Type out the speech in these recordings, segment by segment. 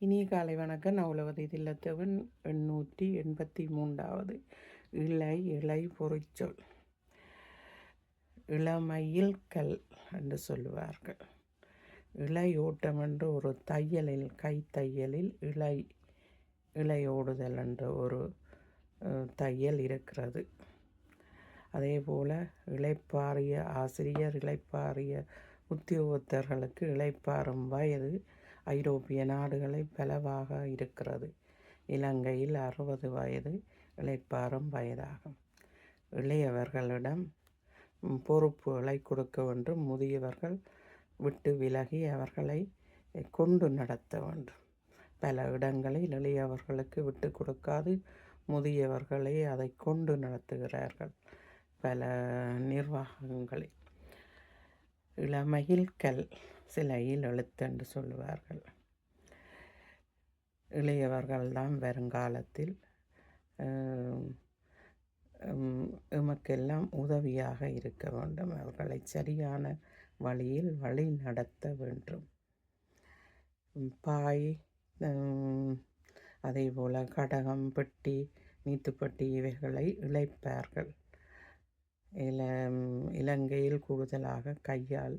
இனிய காலை வணக்கம். நவலவதி தில்லத்தவன். எண்ணூற்றி எண்பத்தி மூன்றாவது இலை இலை பொறிச்சொல். இளமையில் கல் என்று சொல்லுவார்கள். இளையோட்டம் என்று ஒரு தையலில் கைத்தையலில் இலை இலையோடுதல் என்ற ஒரு தையல் இருக்கிறது. அதே போல் இளைப்பாறிய ஆசிரியர் இளைப்பாறிய உத்தியோகத்தர்களுக்கு இளைப்பாறும் வயது ஐரோப்பிய நாடுகளை பலவாக இருக்கிறது. இலங்கையில் அறுபது வயது இழைப்பாரும் வயதாகும். இளையவர்களிடம் பொறுப்புகளை கொடுக்க வேண்டும். முதியவர்கள் விட்டு விலகி அவர்களை கொண்டு நடத்த வேண்டும். பல இடங்களில் இளையவர்களுக்கு விட்டு கொடுக்காது. முதியவர்களை அதை கொண்டு நடத்துகிறார்கள். பல நிர்வாகங்களில் இளமையில் கல் சிலையில் எழுத்தென்று சொல்லுவார்கள். இளையவர்கள் தான் வருங்காலத்தில் எமக்கெல்லாம் உதவியாக இருக்க வேண்டும். அவர்களை சரியான வழியில் வழி நடத்த வேண்டும். பாய் அதே போல் கடகம் பெட்டி நீத்துப்பட்டி இவைகளை இழைப்பார்கள். இல இலங்கையில் கூடுதலாக கையால்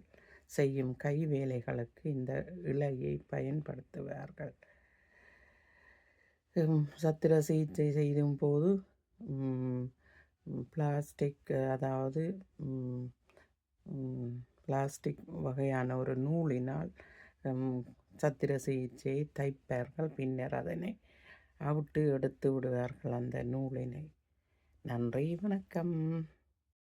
செய்யும் கைவேலைகளுக்கு இந்த இலையை பயன்படுத்துவார்கள். சத்திர சிகிச்சை செய்யும் போது பிளாஸ்டிக் அதாவது பிளாஸ்டிக் வகையான ஒரு நூலினால் சத்திர சிகிச்சையை தைப்பார்கள். பின்னர் அதனை அவிட்டு எடுத்து விடுவார்கள் அந்த நூலினை. நன்றி வணக்கம்.